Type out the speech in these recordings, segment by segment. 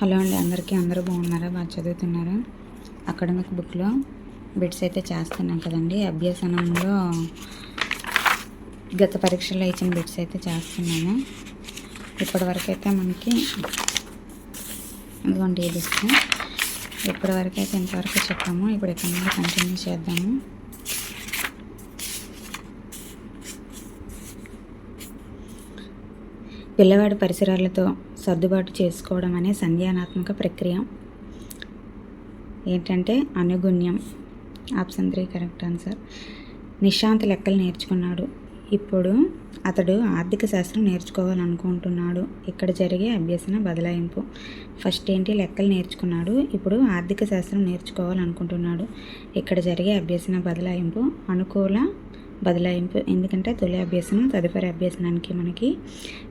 Hello అండి అందరికీ అందరూ బాగున్నారా? బాగా చదువుతున్నారా? అకాడమిక్ బుక్లో బిట్స్ అయితే చేస్తున్నాం కదండి. అభ్యసనంలో గత పరీక్షలో ఇచ్చిన బిట్స్ అయితే చేస్తున్నాము ఇప్పటివరకైతే అయితే మనకి ఇదిగోండి ఈ ఇస్తాం ఇప్పటి అయితే ఇంతవరకు చెప్పాము. ఇప్పుడు ఇక్కడ నుండి కంటిన్యూ చేద్దాము. పిల్లవాడి పరిసరాలతో సర్దుబాటు చేసుకోవడం అనే సంజ్ఞానాత్మక ప్రక్రియ. ఏంటంటే అనుగుణ్యం. Option three correct answer. Nishant లెక్కలు నేర్చుకున్నాడు. ఇప్పుడు అతడు ఆర్థిక శాస్త్రం నేర్చుకోవాలనుకుంటున్నాడు. ఇక్కడ జరిగే అభ్యసన బదలాయింపు. ఫస్ట్ ఏంటి? లెక్కలు నేర్చుకున్నాడు. ఇప్పుడు ఆర్థిక శాస్త్రం నేర్చుకోవాలనుకుంటున్నాడు. ఇక్కడ జరిగే అభ్యసన బదలాయింపు. అనుకూల బదలాయింపు ఎందుకంటే తొలి అభ్యసనం తదుపరి అభ్యసనానికి మనకి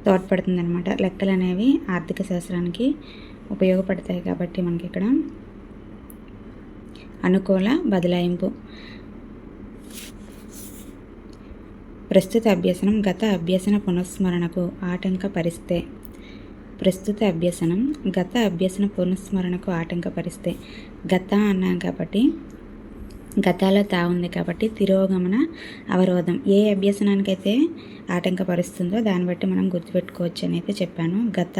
తోడ్పడుతుంది అనమాట లెక్కలు అనేవి ఆర్థిక శాస్త్రానికి ఉపయోగపడతాయి కాబట్టి మనకి ఇక్కడ అనుకూల బదలాయింపు ప్రస్తుత అభ్యసనం గత అభ్యసన పునఃస్మరణకు ఆటంక పరిస్తే ప్రస్తుత అభ్యసనం గత అభ్యసన పునఃస్మరణకు ఆటంకపరిస్తే గత అన్నాం కాబట్టి గతాలో తా ఉంది కాబట్టి తిరోగమన అవరోధం. ఏ అభ్యసనానికైతే ఆటంకపరుస్తుందో దాన్ని బట్టి మనం గుర్తుపెట్టుకోవచ్చు అని అయితే చెప్పాను. గత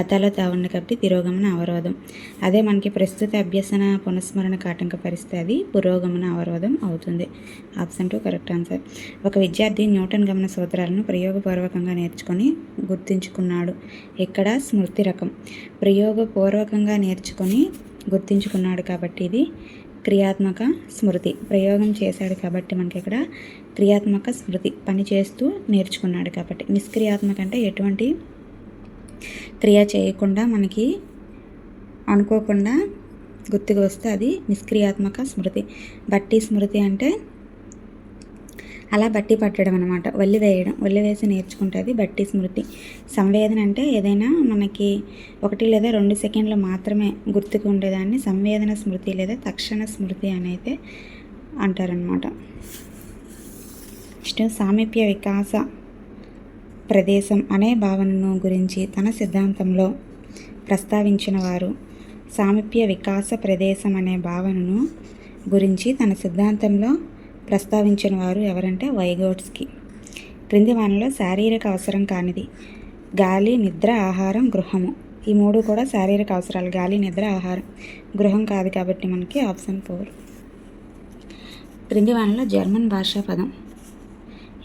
గతాలో తా ఉంది కాబట్టి తిరోగమన అవరోధం. అదే మనకి ప్రస్తుత అభ్యసన పునఃస్మరణకు ఆటంకపరిస్తే అది పురోగమన అవరోధం అవుతుంది. Option two correct answer. ఒక విద్యార్థి న్యూటన్ గమన సూత్రాలను ప్రయోగపూర్వకంగా నేర్చుకొని గుర్తుంచుకున్నాడు. ఇక్కడ స్మృతి రకం. ప్రయోగపూర్వకంగా నేర్చుకొని గుర్తుంచుకున్నాడు కాబట్టి ఇది క్రియాత్మక స్మృతి. ప్రయోగం చేశాడు కాబట్టి మనకి ఇక్కడ క్రియాత్మక స్మృతి. పని చేస్తూ నేర్చుకున్నాడు కాబట్టి. నిష్క్రియాత్మక అంటే ఎటువంటి క్రియ చేయకుండా మనకి అనుకోకుండా గుర్తుకు వస్తే అది నిష్క్రియాత్మక స్మృతి. బట్టి స్మృతి అంటే అలా బట్టి పట్టడం అనమాట వల్లి వేయడం. వల్లి వేసి నేర్చుకుంటుంది బట్టి స్మృతి. సంవేదన అంటే ఏదైనా మనకి ఒకటి లేదా రెండు సెకండ్లు మాత్రమే గుర్తుకు ఉండేదాన్ని. సంవేదన స్మృతి లేదా తక్షణ స్మృతి అనైతే అంటారనమాట నెక్స్ట్ సామీప్య వికాస ప్రదేశం అనే భావనను గురించి తన సిద్ధాంతంలో ప్రస్తావించిన వారు సామీప్య వికాస ప్రదేశం అనే భావనను గురించి తన సిద్ధాంతంలో ప్రస్తావించిన వారు ఎవరంటే వైగోట్స్కి. క్రింది వానలో శారీరక అవసరం కానిది. గాలి నిద్ర ఆహారం గృహము. ఈ మూడు కూడా శారీరక అవసరాలు. గాలి నిద్ర ఆహారం. గృహం కాదు కాబట్టి మనకి ఆప్షన్ ఫోర్. క్రింది వానలో జర్మన్ భాషా పదం.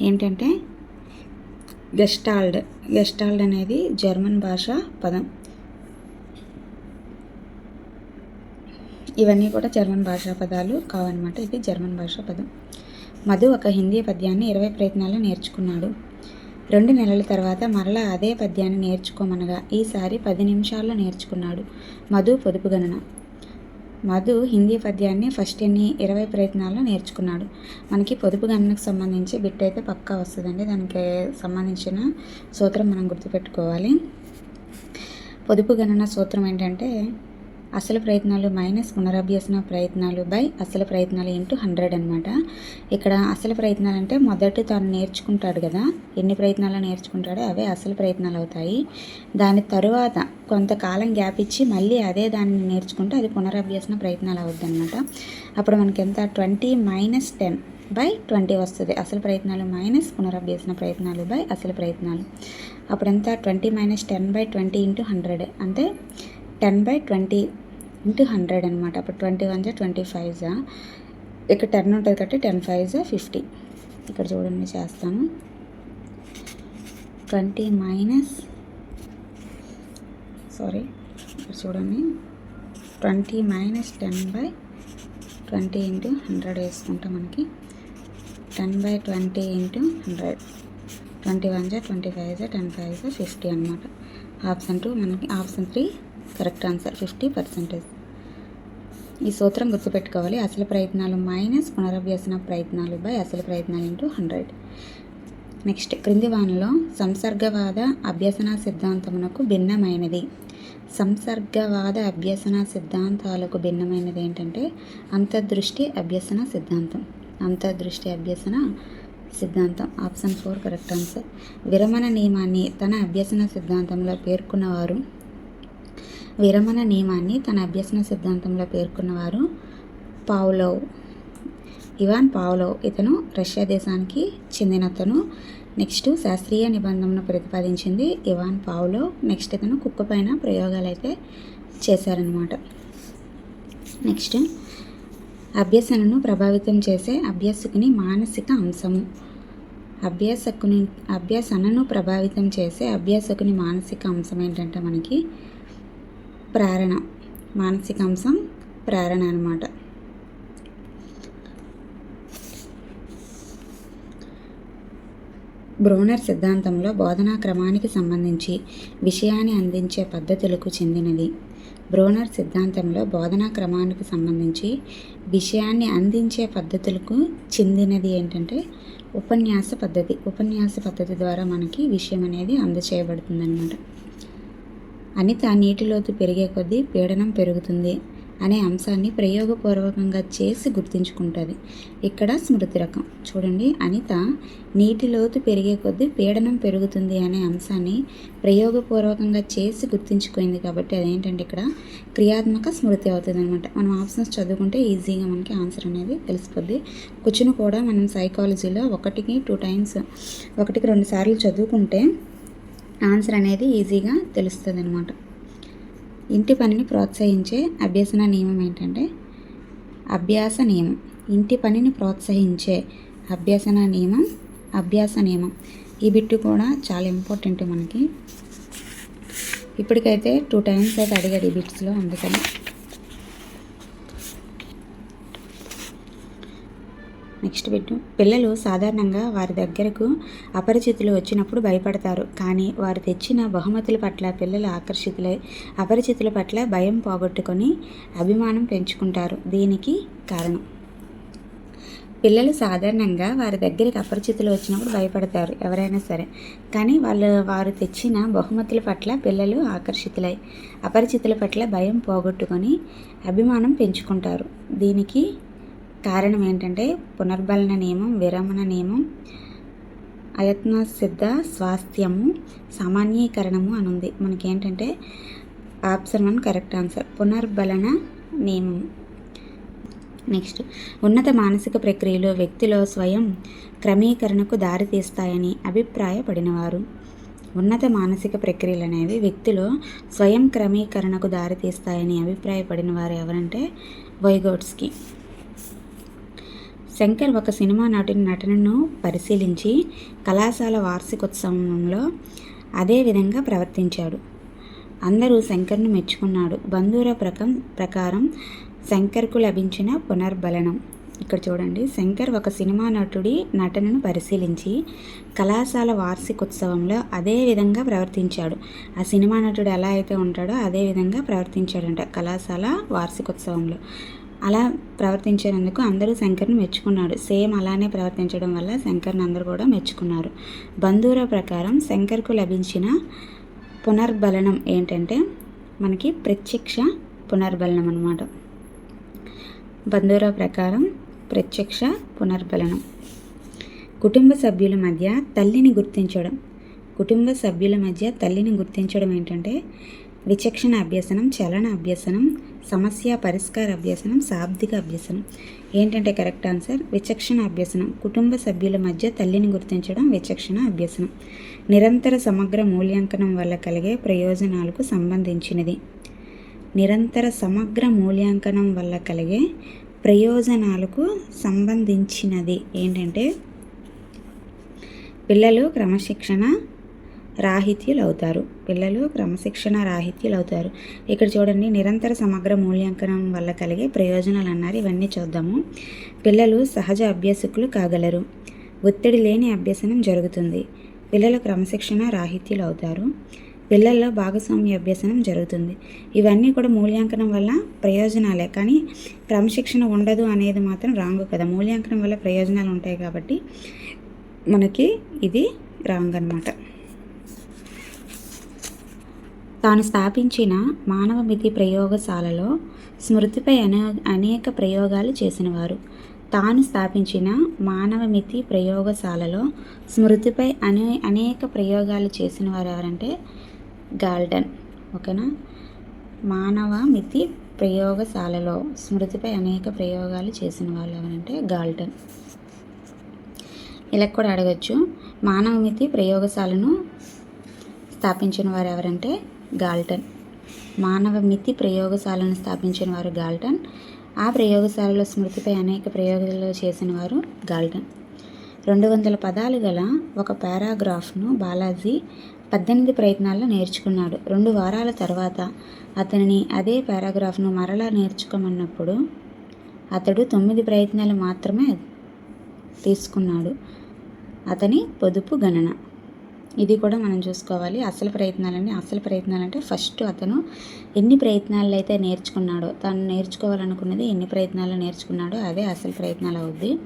ఏంటంటే గెస్టాల్డ్. గెస్టాల్డ్ అనేది జర్మన్ భాషా పదం. ఇవన్నీ కూడా జర్మన్ భాషా పదాలు కావన్నమాట. ఇది జర్మన్ భాషా పదం. మధు ఒక హిందీ పద్యాన్ని ఇరవై ప్రయత్నాలు నేర్చుకున్నాడు. రెండు నెలల తర్వాత మరలా అదే పద్యాన్ని నేర్చుకోమనగా ఈసారి పది నిమిషాల్లో నేర్చుకున్నాడు మధు పొదుపు గణన. మధు హిందీ పద్యాన్ని ఫస్ట్ ఎన్ని ఇరవై ప్రయత్నాల్లో నేర్చుకున్నాడు. మనకి పొదుపు గణనకు సంబంధించి బిట్ అయితే పక్కా వస్తుందండి. దానికి సంబంధించిన సూత్రం మనం గుర్తుపెట్టుకోవాలి. పొదుపు గణన సూత్రం ఏంటంటే అసలు ప్రయత్నాలు మైనస్ పునరభ్యసన ప్రయత్నాలు బై అసలు ప్రయత్నాలు ఇంటూ హండ్రెడ్ అనమాట ఇక్కడ అసలు ప్రయత్నాలు అంటే మొదట తను నేర్చుకుంటాడు కదా. ఎన్ని ప్రయత్నాలు నేర్చుకుంటాడో అవే అసలు ప్రయత్నాలు అవుతాయి. దాని తరువాత కొంతకాలం గ్యాప్ ఇచ్చి మళ్ళీ అదే దాన్ని నేర్చుకుంటే అది పునరభ్యసన ప్రయత్నాలు అవుద్ది అనమాట అప్పుడు మనకి ఎంత? Twenty minus ten by twenty వస్తుంది. అసలు ప్రయత్నాలు మైనస్ పునరభ్యసన ప్రయత్నాలు బై అసలు ప్రయత్నాలు. అప్పుడు ఎంత? Twenty minus ten by twenty into hundred అంటే ten by twenty into hundred అనమాట అప్పుడు ట్వంటీ వన్ జా ట్వంటీ ఫైవ్ జా ఇక్కడ టెన్ ఉంటుంది కాబట్టి టెన్ ఫైవ్ జా ఫిఫ్టీ? ఇక్కడ చూడండి చేస్తాను. ట్వంటీ మైనస్ సారీ ఇక్కడ చూడండి. Twenty minus ten by twenty into hundred వేసుకుంటే మనకి. Ten by twenty into hundred. Twenty one జా ట్వంటీ ఫైవ్ జా టెన్ ఫైవ్ జా ఫిఫ్టీ అనమాట ఆప్షన్ టూ మనకి option three correct answer fifty percentage. ఈ సూత్రం గుర్తుపెట్టుకోవాలి. అసలు ప్రయత్నాలు మైనస్ పునరభ్యసన ప్రయత్నాలు బై అసలు ప్రయత్నాలు ఇంటూ హండ్రెడ్. నెక్స్ట్ క్రింది వానలో సంసర్గవాద అభ్యసన సిద్ధాంతమునకు భిన్నమైనది. సంసర్గవాద అభ్యసన సిద్ధాంతాలకు భిన్నమైనది ఏంటంటే అంతర్దృష్టి అభ్యసన సిద్ధాంతం. అంతర్దృష్టి అభ్యసన సిద్ధాంతం. Option four correct answer. విరమణ నియమాన్ని తన అభ్యసన సిద్ధాంతంలో పేర్కొన్నవారు విరమణ నియమాన్ని తన అభ్యసన సిద్ధాంతంలో పేర్కొన్నవారు పావులోవ్. ఇవాన్ పావులోవ్ ఇతను రష్యా దేశానికి చెందినతను నెక్స్ట్ శాస్త్రీయ నిబంధనను ప్రతిపాదించింది ఇవాన్ పావులో నెక్స్ట్ ఇతను కుక్క పైన ప్రయోగాలు అయితే చేశారనమాట నెక్స్ట్ అభ్యసనను ప్రభావితం చేసే అభ్యాసకుని మానసిక అంశము. అభ్యాసకుని అభ్యాసనను ప్రభావితం చేసే అభ్యాసకుని మానసిక అంశం ఏంటంటే మనకి ప్రేరణ మానసిక అంశం ప్రేరణ అనమాట బ్రోనర్ సిద్ధాంతంలో బోధనా క్రమానికి సంబంధించి విషయాన్ని అందించే పద్ధతులకు చెందినది. బ్రోనర్ సిద్ధాంతంలో బోధనా క్రమానికి సంబంధించి విషయాన్ని అందించే పద్ధతులకు చెందినది ఏంటంటే ఉపన్యాస పద్ధతి. ఉపన్యాస పద్ధతి ద్వారా మనకి విషయం అనేది అందచేయబడుతుందన్నమాట. అనిత నీటిలోతు పెరిగే కొద్దీ పీడనం పెరుగుతుంది అనే అంశాన్ని ప్రయోగపూర్వకంగా చేసి గుర్తుంచుకుంటుంది. ఇక్కడ స్మృతి రకం. చూడండి అనిత నీటి లోతు పెరిగే కొద్దీ పీడనం పెరుగుతుంది అనే అంశాన్ని ప్రయోగపూర్వకంగా చేసి గుర్తుంచుకుంది కాబట్టి అదేంటంటే ఇక్కడ క్రియాత్మక స్మృతి అవుతుంది అనమాట మనం ఆప్షన్స్ చదువుకుంటే ఈజీగా మనకి ఆన్సర్ అనేది తెలిసిపోద్ది. కూర్చుని కూడా మనం సైకాలజీలో ఒకటికి టూ టైమ్స్ ఒకటికి రెండు సార్లు చదువుకుంటే ఆన్సర్ అనేది ఈజీగా తెలుస్తుంది అనమాట ఇంటి పనిని ప్రోత్సహించే అభ్యసన నియమం ఏంటంటే అభ్యాస నియమం. ఇంటి పనిని ప్రోత్సహించే అభ్యసన నియమం అభ్యాస నియమం. ఈ బిట్టు కూడా చాలా ఇంపార్టెంట్ మనకి. ఇప్పటికైతే టూ టైమ్స్ అయితే అడిగాడు ఈ బిట్స్లో అందుకని. నెక్స్ట్ పెట్టు పిల్లలు సాధారణంగా వారి దగ్గరకు అపరిచితులు వచ్చినప్పుడు భయపడతారు. కానీ వారు తెచ్చిన బహుమతుల పట్ల పిల్లలు ఆకర్షితులై అపరిచితుల పట్ల భయం పోగొట్టుకొని అభిమానం పెంచుకుంటారు. దీనికి కారణం. పిల్లలు సాధారణంగా వారి దగ్గరికి అపరిచితులు వచ్చినప్పుడు భయపడతారు. ఎవరైనా సరే. కానీ వాళ్ళు వారు తెచ్చిన బహుమతుల పట్ల పిల్లలు ఆకర్షితులై అపరిచితుల పట్ల భయం పోగొట్టుకొని అభిమానం పెంచుకుంటారు. దీనికి కారణం ఏంటంటే పునర్బలన నియమం విరమణ నియమం అయత్న సిద్ధ స్వాస్థ్యము సామాన్యీకరణము అని ఉంది. మనకేంటంటే ఆప్షన్ వన్ కరెక్ట్ ఆన్సర్. పునర్బలన నియమం. నెక్స్ట్ ఉన్నత మానసిక ప్రక్రియలు వ్యక్తిలో స్వయం క్రమీకరణకు దారితీస్తాయని అభిప్రాయపడినవారు. ఉన్నత మానసిక ప్రక్రియలు అనేవి వ్యక్తిలో స్వయం క్రమీకరణకు దారితీస్తాయని అభిప్రాయపడిన వారు ఎవరంటే వైగోట్స్కి. శంకర్ ఒక సినిమా నటుని నటనను పరిశీలించి కళాశాల వార్షికోత్సవంలో అదే విధంగా ప్రవర్తించాడు. అందరూ శంకర్ను మెచ్చుకున్నాడు. బంధువుల ప్రకం ప్రకారం శంకర్కు లభించిన పునర్బలనం. ఇక్కడ చూడండి. శంకర్ ఒక సినిమా నటుడి నటనను పరిశీలించి కళాశాల వార్షికోత్సవంలో అదే విధంగా ప్రవర్తించాడు. ఆ సినిమా నటుడు ఎలా అయితే ఉంటాడో అదే విధంగా ప్రవర్తించాడంట కళాశాల వార్షికోత్సవంలో. అలా ప్రవర్తించినందుకు అందరూ శంకర్ని మెచ్చుకున్నాడు సేమ్ అలానే ప్రవర్తించడం వల్ల శంకర్ని అందరూ కూడా మెచ్చుకున్నారు. బంధువుల ప్రకారం శంకర్కు లభించిన పునర్బలనం ఏంటంటే మనకి ప్రత్యక్ష పునర్బలనం అనమాట బంధువుల ప్రకారం ప్రత్యక్ష పునర్బలనం. కుటుంబ సభ్యుల మధ్య తల్లిని గుర్తించడం. కుటుంబ సభ్యుల మధ్య తల్లిని గుర్తించడం ఏంటంటే విచక్షణ అభ్యసనం చలన అభ్యసనం సమస్య పరిష్కార అభ్యసనం శాబ్దిక అభ్యసనం. ఏంటంటే కరెక్ట్ ఆన్సర్? విచక్షణ అభ్యసనం. కుటుంబ సభ్యుల మధ్య తల్లిని గుర్తించడం విచక్షణ అభ్యసనం. నిరంతర సమగ్ర మూల్యాంకనం వల్ల కలిగే ప్రయోజనాలకు సంబంధించినది. నిరంతర సమగ్ర మూల్యాంకనం వల్ల కలిగే ప్రయోజనాలకు సంబంధించినది. ఏంటంటే పిల్లలు క్రమశిక్షణ రాహిత్యులు అవుతారు పిల్లలు క్రమశిక్షణ రాహిత్యులు అవుతారు ఇక్కడ చూడండి నిరంతర సమగ్ర మూల్యాంకనం వల్ల కలిగే ప్రయోజనాలు అన్నారు ఇవన్నీ చూద్దాము. పిల్లలు సహజ అభ్యాసకులు కాగలరు. ఒత్తిడి లేని అభ్యసనం జరుగుతుంది. పిల్లలు క్రమశిక్షణ రాహిత్యులు అవుతారు పిల్లల్లో భాగస్వామ్య అభ్యసనం జరుగుతుంది. ఇవన్నీ కూడా మూల్యాంకనం వల్ల ప్రయోజనాలే. కానీ క్రమశిక్షణ ఉండదు అనేది మాత్రం రాంగ్ కదా. మూల్యాంకనం వల్ల ప్రయోజనాలు ఉంటాయి కాబట్టి మనకి ఇది రాంగ్ అనమాట తాను స్థాపించిన మానవ మితి ప్రయోగశాలలో స్మృతిపై అనే అనేక ప్రయోగాలు చేసినవారు. తాను స్థాపించిన మానవ మితి ప్రయోగశాలలో స్మృతిపై అనే అనేక ప్రయోగాలు చేసిన వారు ఎవరంటే గాల్డన్ ఓకేనా? మానవ మితి ప్రయోగశాలలో స్మృతిపై అనేక ప్రయోగాలు చేసిన వాళ్ళు ఎవరంటే గాల్టన్ ఇలా కూడా అడగచ్చు. మానవ మితి ప్రయోగశాలను స్థాపించిన వారు ఎవరంటే గాల్టన్. మానవ మితి ప్రయోగశాలను స్థాపించిన వారు గాల్టన్. ఆ ప్రయోగశాలలో స్మృతిపై అనేక ప్రయోగాలు చేసిన వారు గాల్టన్. రెండు వందల పదాలు గల ఒక పారాగ్రాఫ్ను బాలాజీ పద్దెనిమిది ప్రయత్నాల్లో నేర్చుకున్నాడు. రెండు వారాల తర్వాత అతనిని అదే పారాగ్రాఫ్ను మరలా నేర్చుకోమన్నప్పుడు అతడు తొమ్మిది ప్రయత్నాలు మాత్రమే తీసుకున్నాడు. అతని పొదుపు గణన. ఇది కూడా మనం చూసుకోవాలి. అసలు ప్రయత్నాలని అసలు ప్రయత్నాలంటే ఫస్ట్ అతను ఎన్ని ప్రయత్నాలు అయితే నేర్చుకున్నాడో తను నేర్చుకోవాలనుకున్నది ఎన్ని ప్రయత్నాలు నేర్చుకున్నాడో అదే అసలు ప్రయత్నాలు అవుద్ది.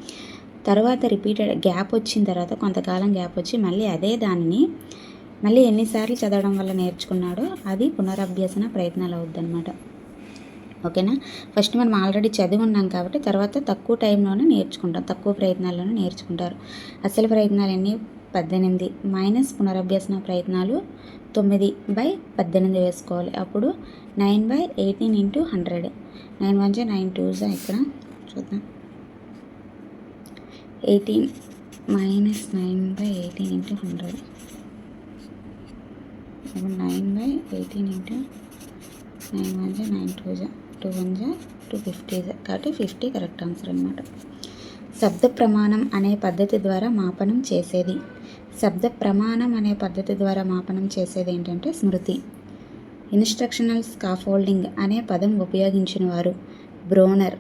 తర్వాత రిపీటెడ్ గ్యాప్ వచ్చిన తర్వాత కొంతకాలం గ్యాప్ వచ్చి మళ్ళీ అదే దానిని మళ్ళీ ఎన్నిసార్లు చదవడం వల్ల నేర్చుకున్నాడో అది పునరభ్యసన ప్రయత్నాలు అవుద్ది అనమాట ఓకేనా? ఫస్ట్ మనం ఆల్రెడీ చదివి ఉన్నాం కాబట్టి తర్వాత తక్కువ టైంలోనే నేర్చుకుంటాం తక్కువ ప్రయత్నాల్లోనే నేర్చుకుంటారు. అసలు ప్రయత్నాలు ఎన్ని పద్దెనిమిది మైనస్ పునరభ్యసన ప్రయత్నాలు తొమ్మిది బై పద్దెనిమిది వేసుకోవాలి. అప్పుడు nine by eighteen into hundred nine one జా నైన్ టూ జా ఇక్కడ చూద్దాం. Eighteen minus nine by eighteen into hundred nine by eighteen into nine one జా నైన్ టూ జా టూ వన్ జా టూ ఫిఫ్టీ జా కాబట్టి ఫిఫ్టీ కరెక్ట్ ఆన్సర్ అనమాట శబ్ద ప్రమాణం అనే పద్ధతి ద్వారా మాపనం చేసేది. శబ్ద ప్రమాణం అనే పద్ధతి ద్వారా మాపనం చేసేది ఏంటంటే స్మృతి. ఇన్స్ట్రక్షనల్ స్కాఫోల్డింగ్ అనే పదం ఉపయోగించిన వారు బ్రోనర్.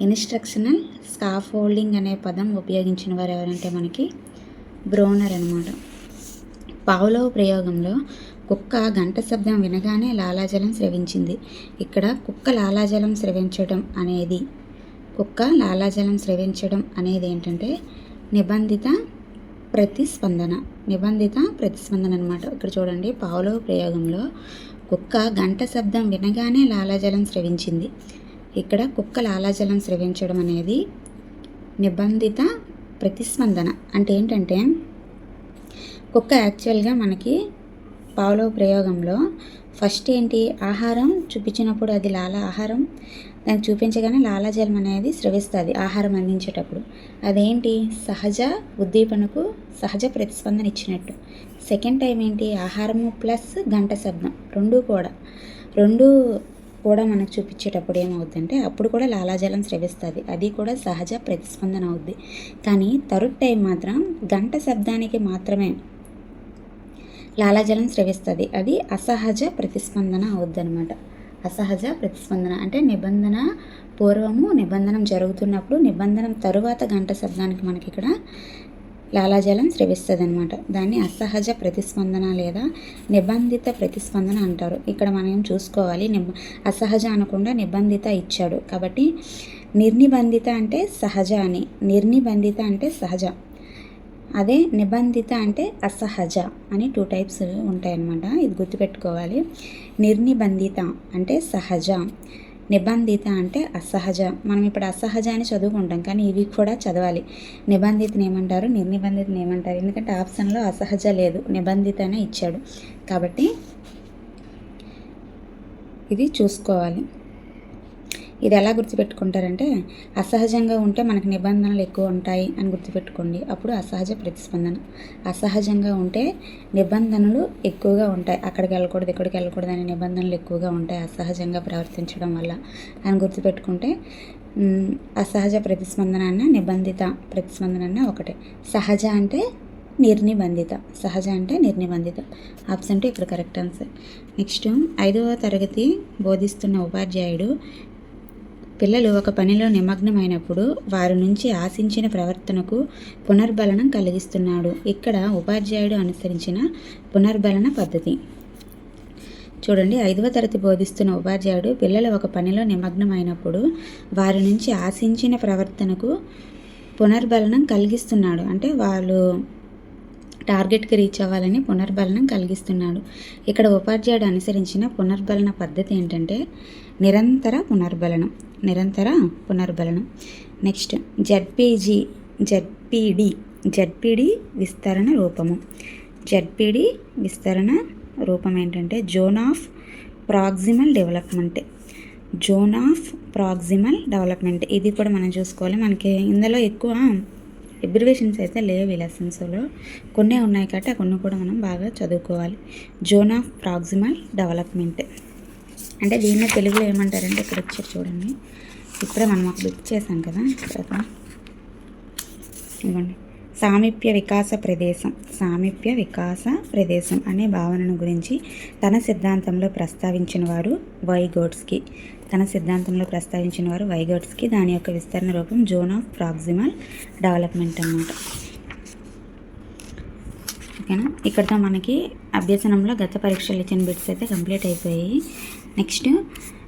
ఇన్స్ట్రక్షనల్ స్కాఫోల్డింగ్ అనే పదం ఉపయోగించిన వారు ఎవరంటే మనకి బ్రోనర్ అనమాట పావులో ప్రయోగంలో కుక్క గంట శబ్దం వినగానే లాలాజలం స్రవించింది. ఇక్కడ కుక్క లాలాజలం స్రవించడం అనేది కుక్క లాలాజలం స్రవించడం అనేది ఏంటంటే నిబంధిత ప్రతిస్పందన నిబంధిత ప్రతిస్పందన అనమాట ఇక్కడ చూడండి పావులో ప్రయోగంలో కుక్క గంట శబ్దం వినగానే లాలాజలం స్రవించింది. ఇక్కడ కుక్క లాలాజలం స్రవించడం అనేది నిబంధిత ప్రతిస్పందన. అంటే ఏంటంటే కుక్క యాక్చువల్గా మనకి పావులో ప్రయోగంలో ఫస్ట్ ఏంటి? ఆహారం చూపించినప్పుడు అది లాల ఆహారం. దానికి చూపించగానే లాలాజలం అనేది స్రవిస్తుంది ఆహారం అందించేటప్పుడు. అదేంటి? సహజ ఉద్దీపనకు సహజ ప్రతిస్పందన ఇచ్చినట్టు. సెకండ్ టైం ఏంటి? ఆహారము ప్లస్ గంట శబ్దం రెండు కూడా. రెండు కూడా మనకు చూపించేటప్పుడు ఏమవుద్దంటే అప్పుడు కూడా లాలాజలం స్రవిస్తుంది అది కూడా సహజ ప్రతిస్పందన అవుద్ది. కానీ థర్డ్ టైం మాత్రం గంట శబ్దానికి మాత్రమే లాలాజలం స్రవిస్తుంది అది అసహజ ప్రతిస్పందన అవుద్దనమాట అసహజ ప్రతిస్పందన. అంటే నిబంధన పూర్వము నిబంధనం జరుగుతున్నప్పుడు నిబంధనం తరువాత గంట శబ్దానికి మనకి ఇక్కడ లాలాజలం స్రవిస్తుంది అనమాట దాన్ని అసహజ ప్రతిస్పందన లేదా నిబంధిత ప్రతిస్పందన అంటారు. ఇక్కడ మనం చూసుకోవాలి నిబ అసహజ అనకుండా నిబంధిత ఇచ్చాడు. కాబట్టి నిర్నిబంధిత అంటే సహజ అని నిర్నిబంధిత అంటే సహజ. అదే నిబంధిత అంటే అసహజ అని టూ టైప్స్ ఉంటాయన్నమాట. ఇది గుర్తుపెట్టుకోవాలి. నిర్నిబంధిత అంటే సహజ. నిబంధిత అంటే అసహజ. మనం ఇప్పుడు అసహజ అని చదువుకుంటాం కానీ ఇవి కూడా చదవాలి. నిబంధితని ఏమంటారు? నిర్నిబంధితని ఏమంటారు? ఎందుకంటే ఆప్షన్లో అసహజ లేదు. నిబంధితనే ఇచ్చాడు. కాబట్టి ఇది చూసుకోవాలి. ఇది ఎలా గుర్తుపెట్టుకుంటారంటే అసహజంగా ఉంటే మనకు నిబంధనలు ఎక్కువ ఉంటాయి అని గుర్తుపెట్టుకోండి. అప్పుడు అసహజ ప్రతిస్పందన. అసహజంగా ఉంటే నిబంధనలు ఎక్కువగా ఉంటాయి. అక్కడికి వెళ్ళకూడదు ఇక్కడికి వెళ్ళకూడదు అనే నిబంధనలు ఎక్కువగా ఉంటాయి అసహజంగా ప్రవర్తించడం వల్ల అని గుర్తుపెట్టుకుంటే అసహజ ప్రతిస్పందన అన్న నిబంధిత ప్రతిస్పందన అన్న ఒకటే. సహజ అంటే నిర్నిబంధిత. సహజ అంటే నిర్నిబంధిత. ఆప్షన్ టూ ఇక్కడ కరెక్ట్ ఆన్సర్. నెక్స్ట్ ఐదవ తరగతి బోధిస్తున్న ఉపాధ్యాయుడు పిల్లలు ఒక పనిలో నిమగ్నమైనప్పుడు వారి నుంచి ఆశించిన ప్రవర్తనకు పునర్బలనం కలిగిస్తున్నాడు. ఇక్కడ ఉపాధ్యాయుడు అనుసరించిన పునర్బలన పద్ధతి. చూడండి ఐదవ తరగతి బోధిస్తున్న ఉపాధ్యాయుడు పిల్లలు ఒక పనిలో నిమగ్నమైనప్పుడు వారి నుంచి ఆశించిన ప్రవర్తనకు పునర్బలనం కలిగిస్తున్నాడు. అంటే వాళ్ళు టార్గెట్కి రీచ్ అవ్వాలని పునర్బలనం కలిగిస్తున్నాడు. ఇక్కడ ఉపాధ్యాయుడు అనుసరించిన పునర్బలన పద్ధతి ఏంటంటే నిరంతర పునర్బలనం. నిరంతర పునర్బలనం. నెక్స్ట్ జడ్పీజీ జడ్పీడి. జడ్పీడి విస్తరణ రూపము. జడ్పీడి విస్తరణ రూపం ఏంటంటే zone of proximal development. Zone of proximal development. ఇది కూడా మనం చూసుకోవాలి. మనకి ఇందులో ఎక్కువ ఎబ్రివేషన్స్ అయితే లేవు ఈ లెసన్స్లో కొన్ని ఉన్నాయి కాబట్టి ఆ కొన్ని కూడా మనం బాగా చదువుకోవాలి. Zone of proximal development. అంటే దీన్ని తెలుగులో ఏమంటారంటే ఇక్కడ వచ్చారు చూడండి. ఇప్పుడే మనం ఒక బుక్ చేసాం కదా. ఇవ్వండి సామీప్య వికాస ప్రదేశం. సామీప్య వికాస ప్రదేశం అనే భావనను గురించి తన సిద్ధాంతంలో ప్రస్తావించిన వారు వైగోడ్స్కి తన సిద్ధాంతంలో ప్రస్తావించిన వారు వైగోడ్స్కి దాని యొక్క విస్తరణ రూపం జోన్ ఆఫ్ ప్రాక్సిమల్ డెవలప్మెంట్ అన్నమాట. ఓకేనా? ఇక్కడతో మనకి అభ్యసనంలో గత పరీక్షలు ఇచ్చిన బిట్స్ అయితే కంప్లీట్ అయిపోయాయి. నెక్స్ట్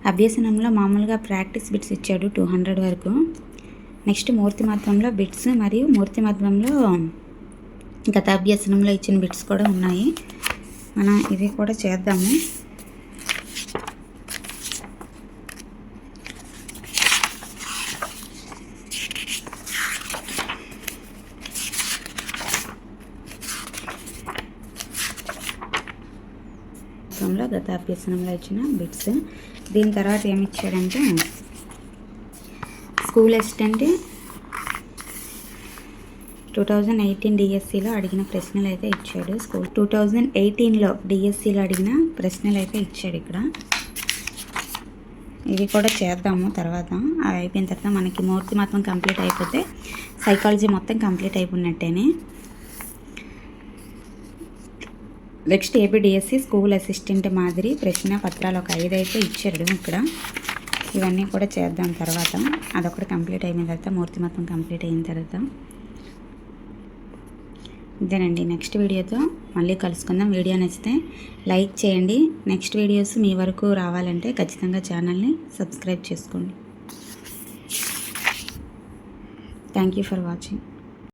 అభ్యసనంలో మామూలుగా ప్రాక్టీస్ బిట్స్ ఇచ్చాడు టూ హండ్రెడ్ వరకు. నెక్స్ట్ మూర్తిమత్వంలో బిట్స్ మరియు మూర్తిమత్వంలో గత అభ్యసనంలో ఇచ్చిన బిట్స్ కూడా ఉన్నాయి. మనం ఇవి కూడా చేద్దాము. గత అభ్యసనంలో ఇచ్చిన బిట్స్. దీని తర్వాత ఏమి ఇచ్చాడంటే school assistant two thousand eighteen డిఎస్సిలో అడిగిన ప్రశ్నలు అయితే ఇచ్చాడు. స్కూల్ టూ థౌజండ్ ఎయిటీన్లో డిఎస్సిలో అడిగిన ప్రశ్నలు అయితే ఇచ్చాడు ఇక్కడ. ఇవి కూడా చేద్దాము తర్వాత. అవి అయిపోయిన తర్వాత మనకి మూర్తి మొత్తం కంప్లీట్ అయిపోతే సైకాలజీ మొత్తం కంప్లీట్ అయిపోయినట్టేనే. నెక్స్ట్ ఏబిడిఎస్సి స్కూల్ అసిస్టెంట్ మాదిరి ప్రశ్న పత్రాలు ఒక ఐదు అయితే ఇచ్చాడు ఇక్కడ. ఇవన్నీ కూడా చేద్దాం తర్వాత. అదొకటి కంప్లీట్ అయిన తర్వాత మూర్తి మొత్తం కంప్లీట్ అయిన తర్వాత. ఇదేనండి నెక్స్ట్ వీడియోతో మళ్ళీ కలుసుకుందాం. వీడియో నచ్చితే లైక్ చేయండి. నెక్స్ట్ వీడియోస్ మీ వరకు రావాలంటే ఖచ్చితంగా ఛానల్ని సబ్స్క్రైబ్ చేసుకోండి. Thank you for watching